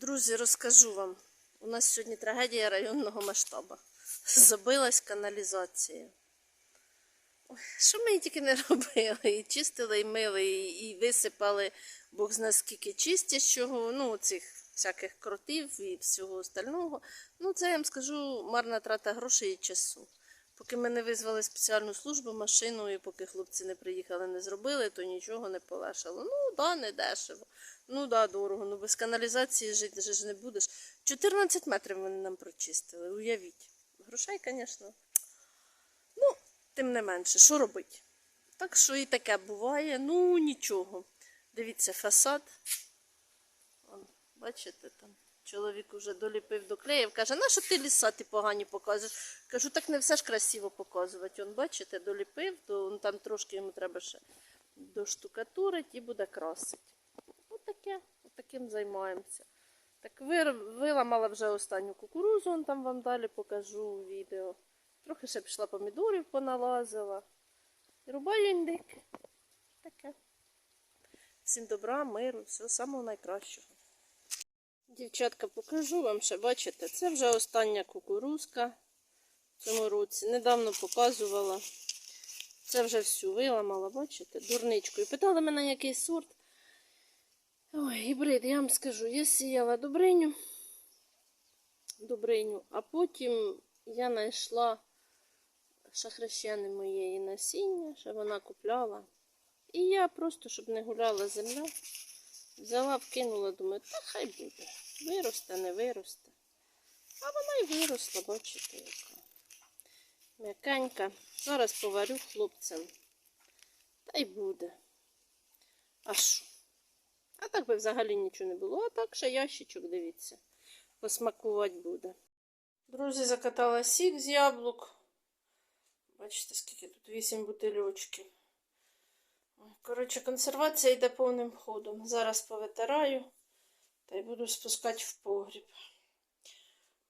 Друзі, розкажу вам. У нас сьогодні трагедія районного масштабу. Забилась каналізація. Що ми тільки не робили? І чистили, і мили, і, і висипали Бог зна скільки чистящого, ну, цих всяких кротів і всього остального. Ну, це я вам скажу марна трата грошей і часу. Поки ми не визвали спеціальну службу, машину, і поки хлопці не приїхали, не зробили, то нічого не полегшало. Ну, да, не дешево. Ну да, дорого. Ну без каналізації жити ж не будеш. 14 метрів вони нам прочистили, уявіть. Грошей, звісно. Ну, тим не менше, що робити? Так що і таке буває, ну нічого. Дивіться, фасад. Вон, бачите там. Чоловік уже доліпив до клеїв, каже, на що ти ліса ти погані показуєш? Кажу, так не все ж красиво показувати. Он, бачите, доліпив, то там трошки йому треба ще доштукатурити і буде красити. Отаке, отаким займаємося. Так виламала вже останню кукурузу, он там вам далі покажу у відео. Трохи ще пішла помідорів поналазила. Рубаю індики. Таке. Всім добра, миру, всього самого найкращого. Дівчатка, покажу вам ще, бачите, це вже остання кукурузка в цьому році. Недавно показувала. Це вже всю виламала, бачите, дурничкою. Питали мене, який сорт. Ой, гібрид, я вам скажу, я сіяла добриню, добриню, а потім я знайшла шахрещени моєї насіння, що вона купляла. І я просто, щоб не гуляла земля, взяла, вкинула, думаю, та хай буде. Виросте, не виросте. А вона й виросла, бачите, яка. М'якенька. Зараз поварю хлопцям. Та й буде. А що? А так би взагалі нічого не було. А так ще ящичок, дивіться. Посмакувати буде. Друзі, закатала сік з яблук. Бачите, скільки тут? Вісім бутильочків. Ой, Коротше, консервація йде повним ходом. Зараз повитираю та й буду спускати в погріб.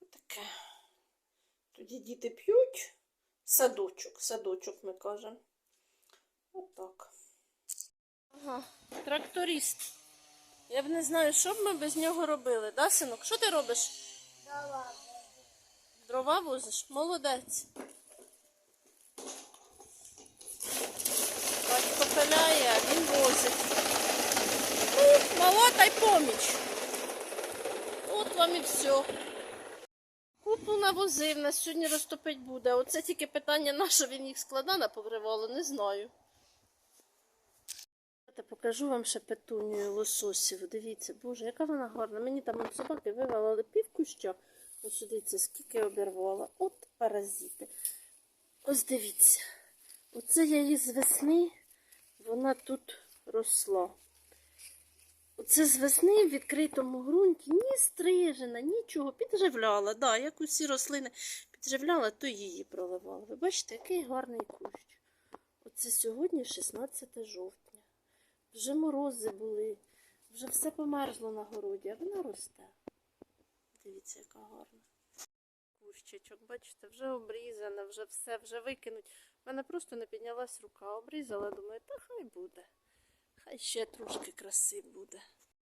Отаке. Тоді діти п'ють. Садочок, садочок ми кажемо. Отак. Ага, тракторист. Я б не знаю, що б ми без нього робили, да, синок? Що ти робиш? Дрова возиш? Молодець. Батько пиляє, а він возить. Ну, мала та й поміч. От вам і все. Купу навозив, нас сьогодні розтопить буде. Оце тільки питання, на що він їх складав на покривало, не знаю. Та покажу вам ще петунію лососів. Дивіться, боже, яка вона гарна. Мені там собаки вивалили пів куща. Ось дивіться, скільки обірвала. От паразити. Ось дивіться. Оце я її з весни, вона тут росла. Оце з весни в відкритому ґрунті ні стрижена, нічого, підживляла. Да, як усі рослини підживляла, то її проливала. Ви бачите, який гарний кущ. Оце сьогодні 16 жовтня. Вже морози були, вже все померзло на городі, а вона росте. Дивіться, яка гарна. Кущичок, бачите, вже обрізана, вже все, вже викинуть. У мене просто не піднялась рука, обрізала, думаю, та хай буде. Хай ще трошки краси буде.